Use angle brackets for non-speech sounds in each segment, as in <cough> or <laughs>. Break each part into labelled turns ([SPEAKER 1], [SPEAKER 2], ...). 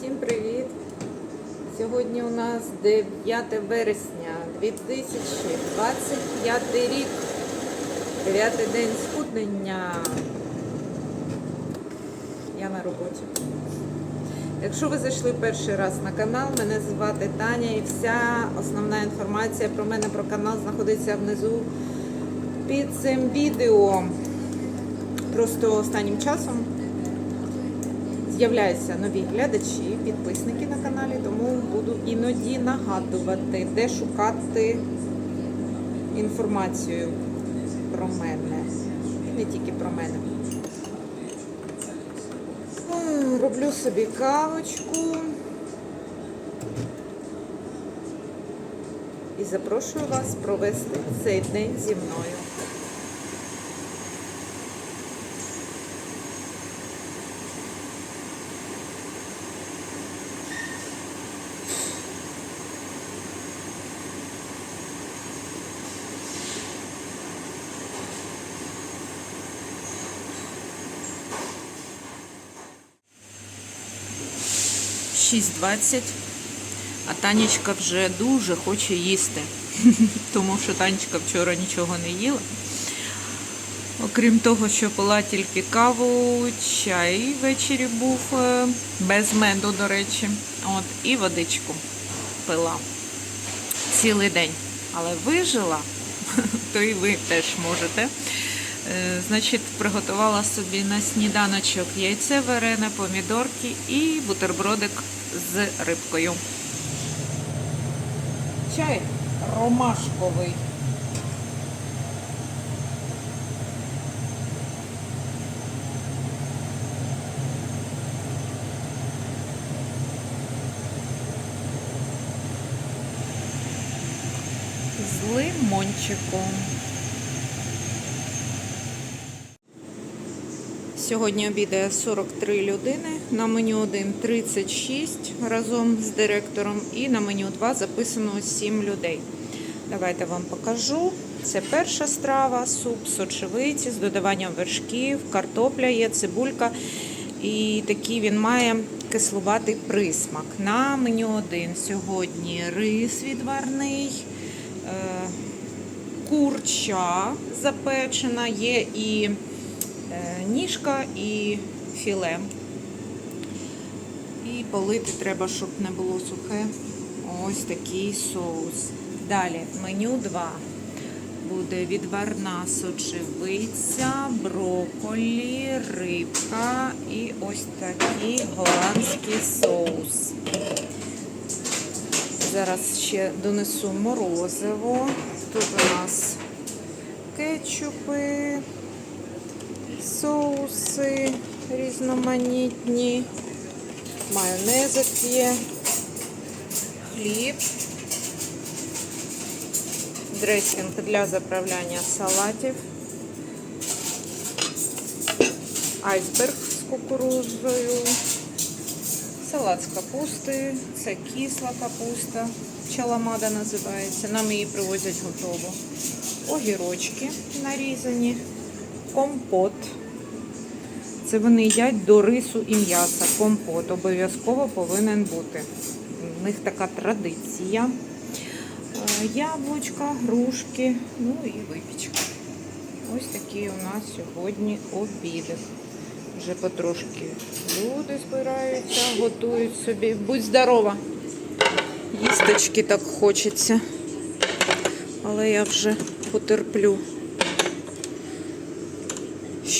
[SPEAKER 1] Всім привіт! Сьогодні у нас 9 вересня 2025 рік. Дев'ятий день схуднення. Я на роботі. Якщо ви зайшли перший раз на канал, мене звати Таня і вся основна інформація про мене про канал знаходиться внизу під цим відео. Просто останнім часом з'являються нові глядачі, підписники на каналі, тому буду іноді нагадувати, де шукати інформацію про мене. Не тільки про мене. Роблю собі кавочку. І запрошую вас провести цей день зі мною. Шість двадцять, а Танечка вже дуже хоче їсти, <laughs> тому що Танечка вчора нічого не їла. Окрім того, що пила тільки каву, чай ввечері був е, без меду, до речі. От, і водичку пила цілий день. Але вижила, <laughs> то і ви теж можете. Е, Значить, приготувала собі на сніданочок яйце варене, помідорки і бутербродик з рибкою. Чай ромашковий. З лимончиком. Сьогодні обідає 43 людини. На меню 1 36 разом з директором, і на меню 2 записано 7 людей. Давайте вам покажу. Це перша страва, суп сочевиці з додаванням вершків, картопля є, цибулька. І такий він має кислуватий присмак. На меню 1 сьогодні рис відварний, е, курча запечена, є і ніжка і філе. І полити треба, щоб не було сухе. Ось такий соус. Далі меню 2. Буде відварна сочевиця, брокколі, рибка і ось такий голландський соус. Зараз ще донесу морозиво. Тут у нас кетчупи, соуси різноманітні, майонезик є, хліб, дресінг для заправляння салатів, айсберг з кукурудзою, салат з капусти, це кисла капуста, чаламада називається. Нам її привозять готово. Огірочки нарізані, компот. Це вони їдять до рису і м'яса. Компот обов'язково повинен бути. У них така традиція. Е, Яблучка, грушки, ну і випічка. Ось такі у нас сьогодні обіди. Вже потрошки люди збираються, готують собі. Будь здорова! Їсточки так хочеться. Але я вже потерплю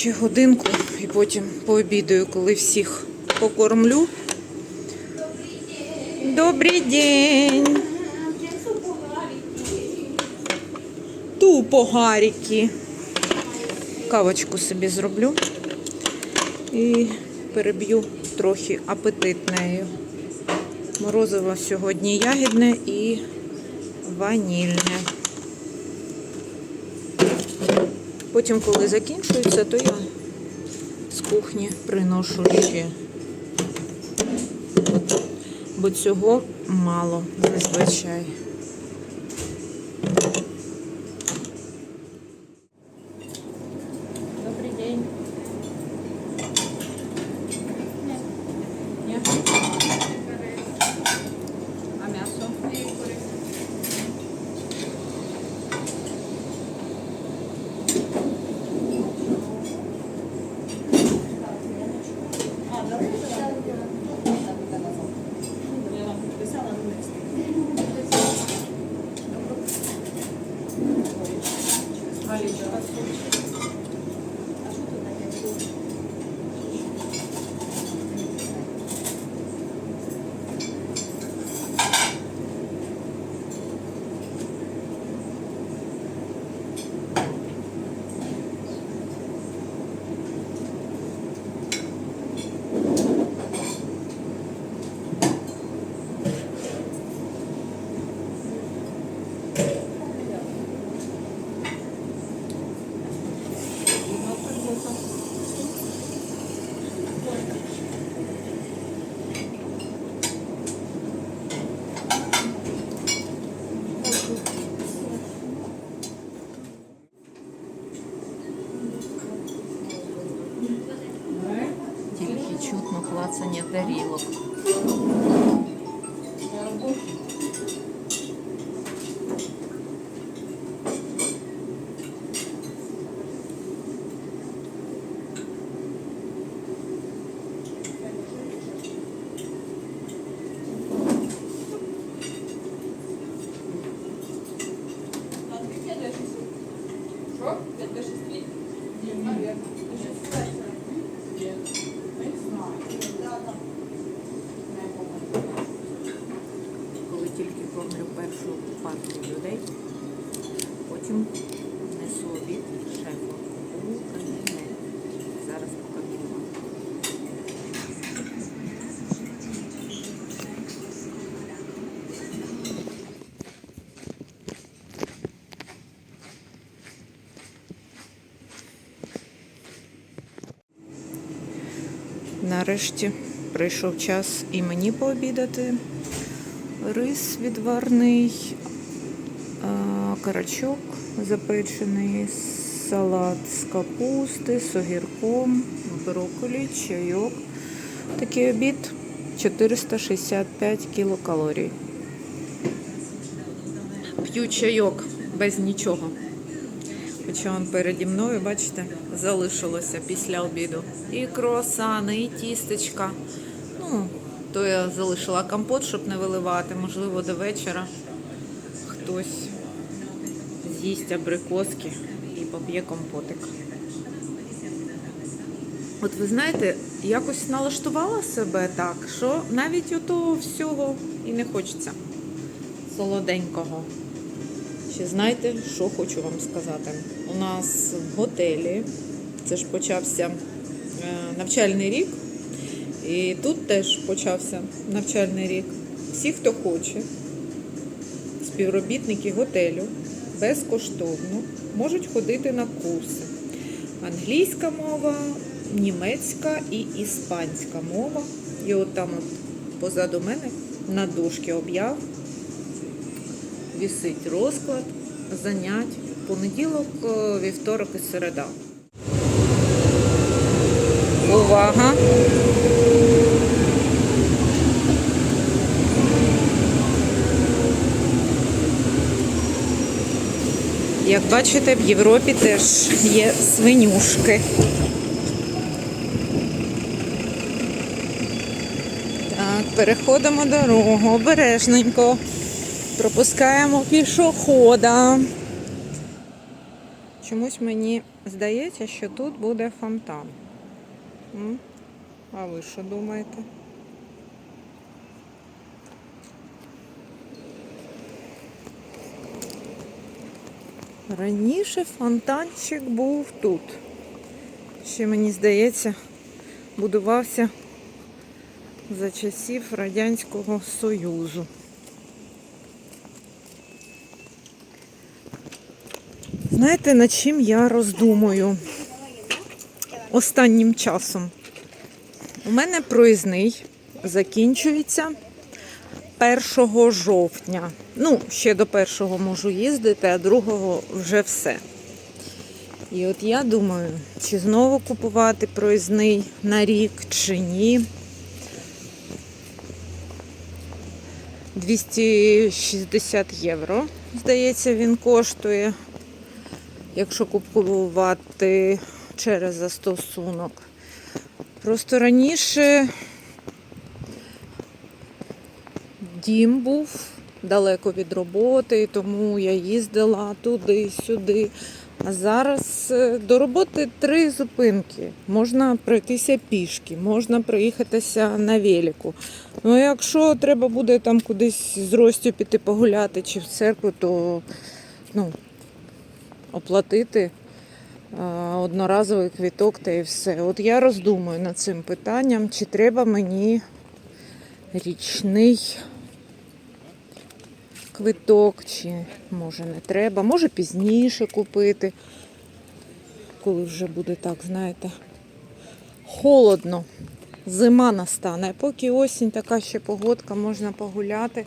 [SPEAKER 1] ще годинку і потім пообідаю, коли всіх покормлю. Добрий день! Тупо гаріки. Кавочку собі зроблю і переб'ю трохи апетит нею. Морозиво сьогодні ягідне і ванільне. Потім, коли закінчується, то я кухні приношу ще. Бо цього мало зазвичай. Добрий день. Ні. Тарілок. Коли тільки кормлю першу партію людей, потім несу обід шефу у кабінет. Зараз покажу вам. Нарешті прийшов час і мені пообідати. Рис відварний, карачок запечений, салат з капусти, з огірком, брокколі, чайок. Такий обід 465 кілокалорій. П'ю чайок без нічого. Хоча он переді мною, бачите, залишилося після обіду. І круасани, і тістечка. Ну, то я залишила компот, щоб не виливати. Можливо, до вечора хтось з'їсть абрикоски і поп'є компотик. От ви знаєте, якось налаштувала себе так, що навіть отого всього і не хочеться солоденького. Ще знаєте, що хочу вам сказати? У нас в готелі, це ж почався е, навчальний рік, і тут теж почався навчальний рік. Всі, хто хоче, співробітники готелю безкоштовно можуть ходити на курси. Англійська мова, німецька і іспанська мова. І от там от позаду мене на дошці об'яв вісить розклад занять понеділок, е, вівторок і середа. Увага! Як бачите, в Європі теж є свинюшки. Так, переходимо дорогу обережненько. Пропускаємо пішохода. Чомусь мені здається, що тут буде фонтан. А ви що думаєте? Раніше фонтанчик був тут. Ще мені здається, будувався за часів Радянського Союзу. Знаєте, над чим я роздумую останнім часом? У мене проїзний закінчується 1 жовтня. Ну, ще до першого можу їздити, а другого вже все. І от я думаю, чи знову купувати проїзний на рік, чи ні. 260 євро, здається, він коштує якщо купувати через застосунок. Просто раніше дім був далеко від роботи, тому я їздила туди-сюди. А зараз е, до роботи три зупинки. Можна пройтися пішки, можна проїхатися на велику. Ну, якщо треба буде там кудись з Ростю піти погуляти чи в церкву, то ну, оплатити е, одноразовий квіток та і все. От я роздумую над цим питанням, чи треба мені річний квиток, чи може не треба. Може пізніше купити, коли вже буде так, знаєте, холодно. Зима настане, поки осінь, така ще погодка, можна погуляти.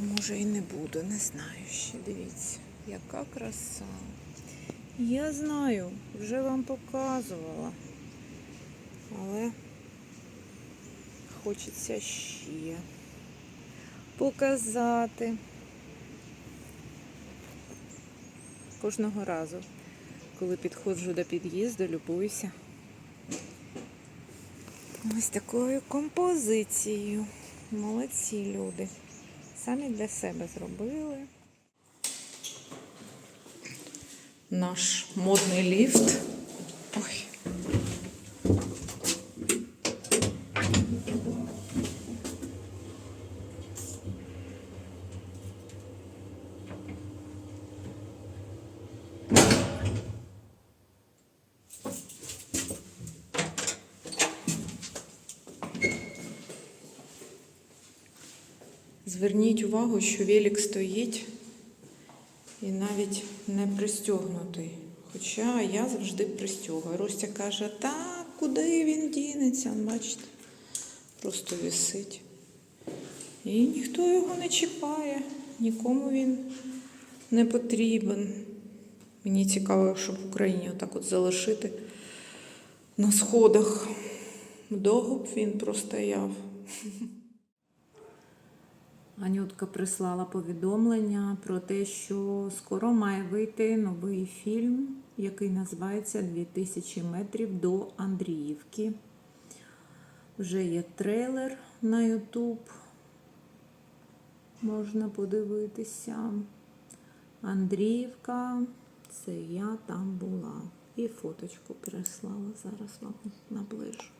[SPEAKER 1] Може і не буду, не знаю ще. Дивіться, яка краса. Я знаю, вже вам показувала. Але хочеться ще показати. Кожного разу, коли підходжу до під'їзду, любуюся. Ось такою композицією. Молодці люди. Самі для себе зробили. Наш модний ліфт. Ой. Зверніть увагу, що велик стоїть і навіть не пристягнутий. Хоча я завжди пристягую. Ростя каже, та куди він дінеться? Бачите, просто висить. І ніхто його не чіпає, нікому він не потрібен. Мені цікаво, щоб в Україні отак от залишити на сходах. Довго б він простояв. Анютка прислала повідомлення про те, що скоро має вийти новий фільм, який називається 2000 метрів до Андріївки. Вже є трейлер на YouTube. Можна подивитися. Андріївка, це я там була. І фоточку прислала. Зараз вам наближу.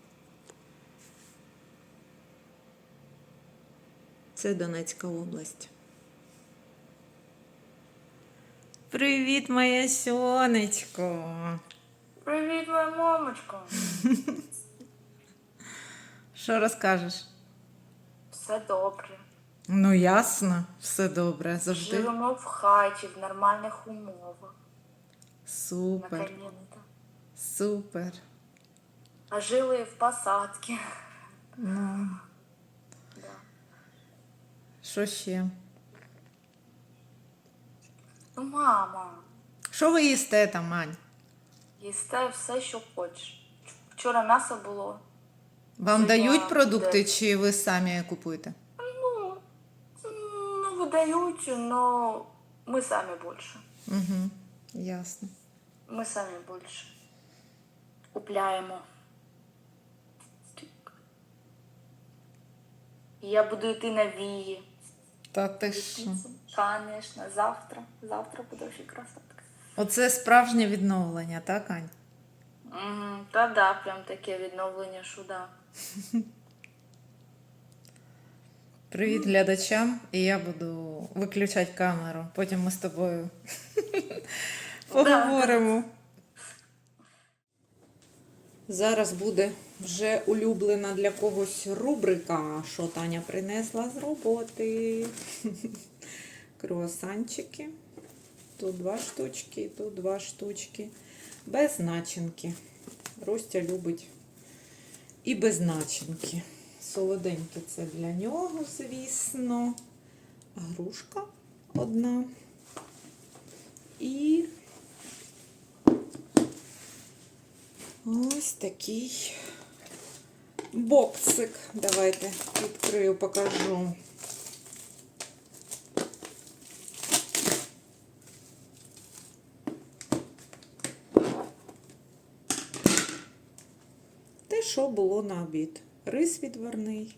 [SPEAKER 1] Це Донецька область. Привіт, моє сонечко.
[SPEAKER 2] Привіт, моя мамочка. <laughs>
[SPEAKER 1] Що розкажеш?
[SPEAKER 2] Все добре.
[SPEAKER 1] Ну, ясно, все добре, завжди.
[SPEAKER 2] Живемо в хаті в нормальних умовах.
[SPEAKER 1] Супер, супер.
[SPEAKER 2] А жили в посадці.
[SPEAKER 1] Ну. Що ще?
[SPEAKER 2] Ну, мама,
[SPEAKER 1] Що ви їсте там, Мань?
[SPEAKER 2] їсте все, що хочеш. Вчора м'ясо було.
[SPEAKER 1] Вам
[SPEAKER 2] Це
[SPEAKER 1] дають
[SPEAKER 2] я-
[SPEAKER 1] продукти,
[SPEAKER 2] де?
[SPEAKER 1] чи ви самі купуєте?
[SPEAKER 2] Ну, ну видають, но ми самі більше.
[SPEAKER 1] Угу, ясно.
[SPEAKER 2] Ми самі більше. Купляємо. Я буду йти на вії.
[SPEAKER 1] Та ти що?
[SPEAKER 2] Конечно, завтра. Завтра буду ще красотка.
[SPEAKER 1] Оце справжнє відновлення, так, Ань?
[SPEAKER 2] Угу. Та да, прям таке відновлення, що да. <laughs>
[SPEAKER 1] Привіт глядачам, і я буду виключати камеру. Потім ми з тобою <laughs> поговоримо. Зараз буде вже улюблена для когось рубрика, що Таня принесла з роботи. <laughs> Круасанчики. Тут два штучки, тут два штучки. Без начинки. Ростя любить і без начинки. Солоденьке це для нього, звісно. Грушка одна. І ось такий боксик. Давайте відкрию, покажу. Те, що було на обід. Рис відварний,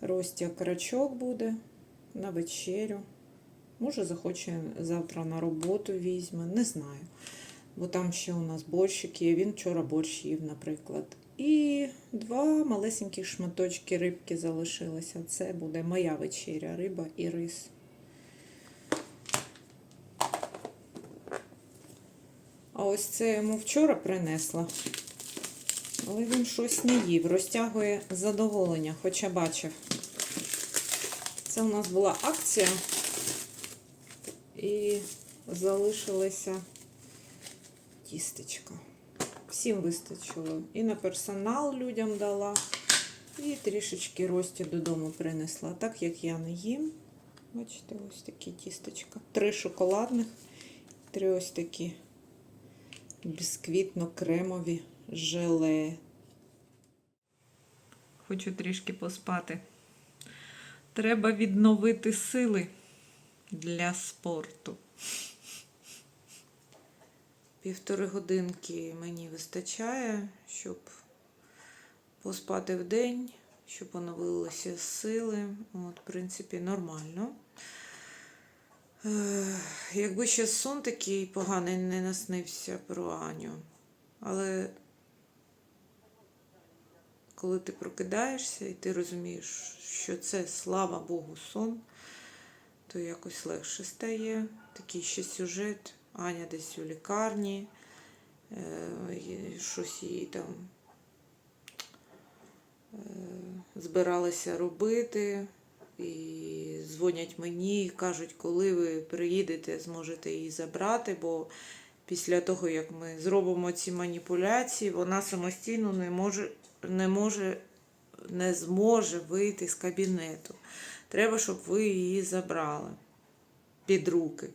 [SPEAKER 1] Ростя карачок буде на вечерю. Може, захоче завтра на роботу візьме, не знаю. Бо там ще у нас борщик є, він вчора борщ їв, наприклад. І два малесенькі шматочки рибки залишилося. Це буде моя вечеря, риба і рис. А ось це йому вчора принесла. Але він щось не їв, розтягує задоволення, хоча бачив. Це у нас була акція. І залишилася тістечка. Всім вистачило. І на персонал людям дала, і трішечки Рості додому принесла. Так як я не їм. Бачите, ось такі тістечка. Три шоколадних, три ось такі бісквітно-кремові желе. Хочу трішки поспати. Треба відновити сили для спорту. Півтори годинки мені вистачає, щоб поспати в день, щоб оновилися сили. От, в принципі, нормально. Е, Якби ще сон такий поганий не наснився про Аню. Але коли ти прокидаєшся і ти розумієш, що це, слава Богу, сон, то якось легше стає. Такий ще сюжет. Аня десь у лікарні, е, щось їй там е, збиралися робити. І дзвонять мені і кажуть, коли ви приїдете, зможете її забрати, бо після того, як ми зробимо ці маніпуляції, вона самостійно не може, не може, не зможе вийти з кабінету. Треба, щоб ви її забрали під руки.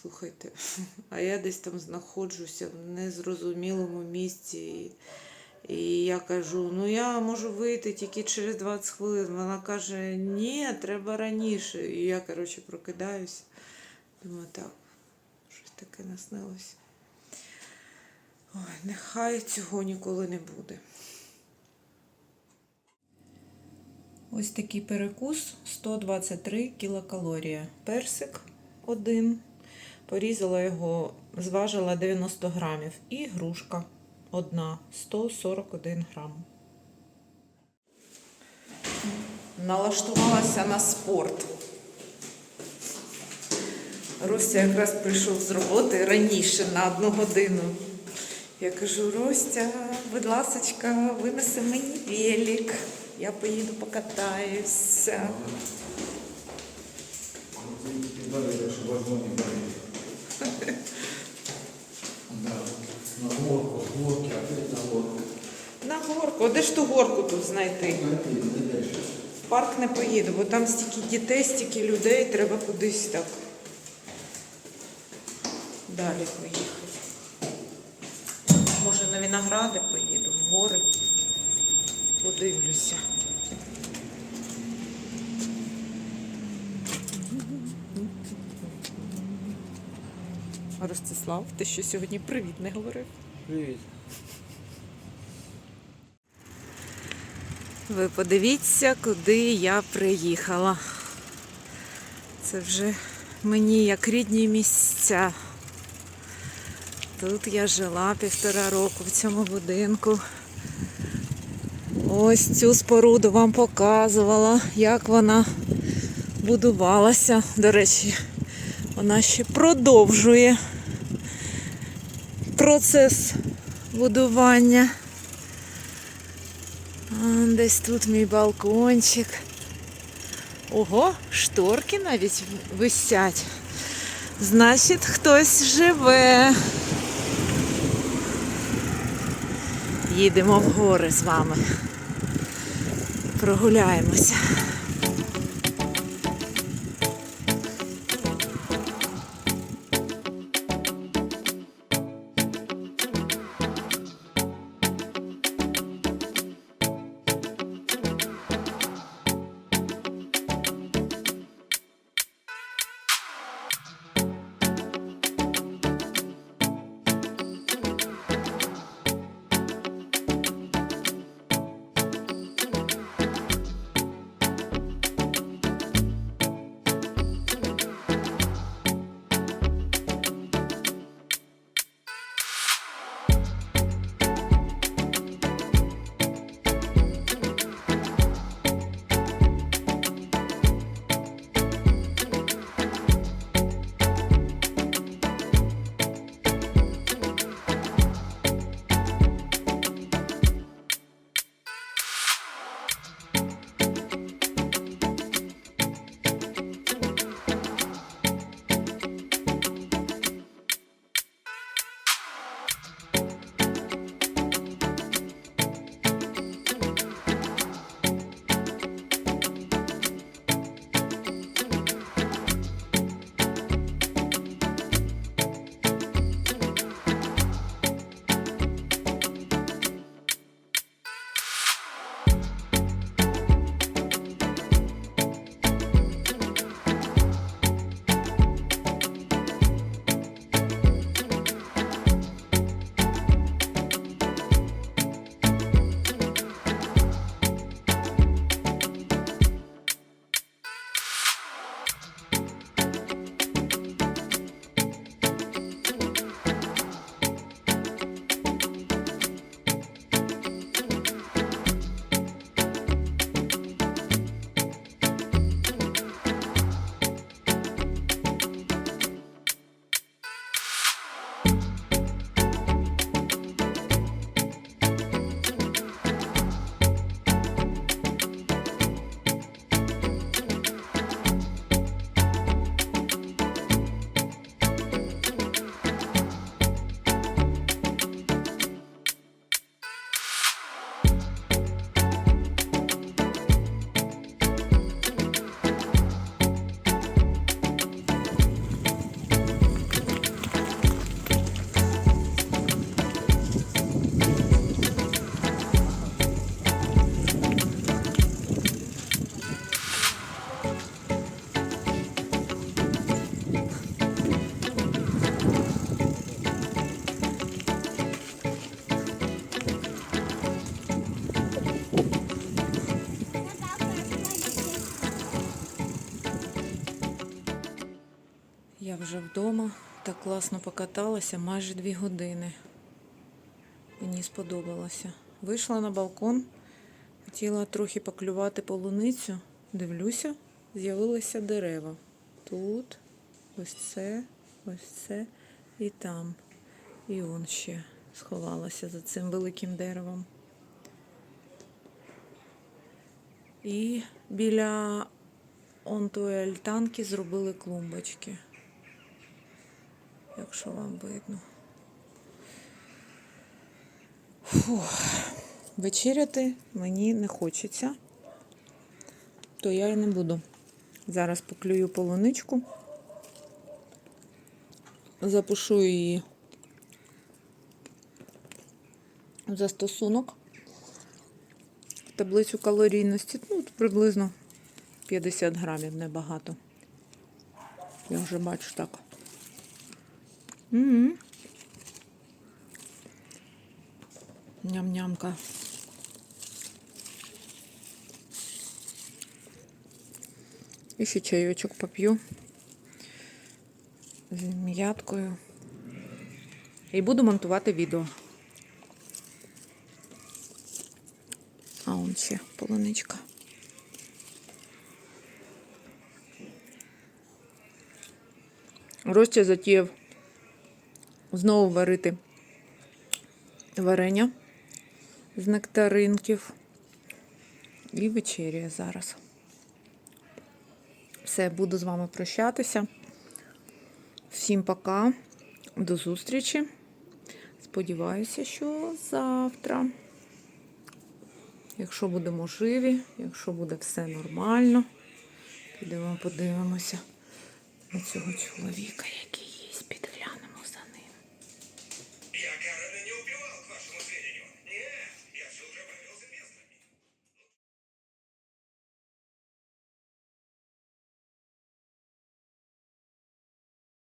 [SPEAKER 1] Слухайте, <laughs> а я десь там знаходжуся в незрозумілому місці. І, і я кажу: ну я можу вийти тільки через 20 хвилин. Вона каже, ні, треба раніше. І я, коротше, прокидаюся. Думаю, так, щось таке наснилося. Ой, нехай цього ніколи не буде. Ось такий перекус 123 кілокалорії. Персик один. Порізала його, зважила 90 грамів. І грушка одна 141 грам. Налаштувалася на спорт. Ростя якраз прийшов з роботи раніше на одну годину. Я кажу, Ростя, будь ласочка, винеси мені велик. Я поїду покатаюся.
[SPEAKER 3] На горку, с горки, опять на горку.
[SPEAKER 1] Горку. Де ж ту горку тут знайти? Парк не поїду, бо там стільки дітей, стільки людей, треба кудись так. Далі поїхати. Може на виногради поїду, в гори. Подивлюся. Ростислав, ти що сьогодні привіт не говорив?
[SPEAKER 3] Привет.
[SPEAKER 1] Ви подивіться, куди я приїхала. Це вже мені як рідні місця. Тут я жила півтора року в цьому будинку. Ось цю споруду вам показувала, як вона будувалася. До речі, вона ще продовжує процес будування. Десь тут мій балкончик. Ого, шторки навіть висять. Значить, хтось живе. Їдемо в гори з вами. Прогуляємося. Я вже вдома. Так класно покаталася майже дві години. Мені сподобалося. Вийшла на балкон, хотіла трохи поклювати полуницю. Дивлюся, з'явилися дерева. Тут, ось це, ось це і там. І он ще сховалася за цим великим деревом. І біля он тої альтанки зробили клумбочки. Якщо вам видно. Фух. Вечеряти мені не хочеться, то я і не буду. Зараз поклюю полуничку, запишу її в застосунок таблицю калорійності. Ну, приблизно 50 грамів, небагато. Я вже бачу так. Угу. Ням-нямка. І ще чайочок поп'ю з м'яткою. І буду монтувати відео. А он ще полуничка. Ростя затіяв знову варити варення з нектаринків. І вечеряє зараз. Все, буду з вами прощатися. Всім пока. До зустрічі. Сподіваюся, що завтра, якщо будемо живі, якщо буде все нормально, підемо подивимося на цього чоловіка, який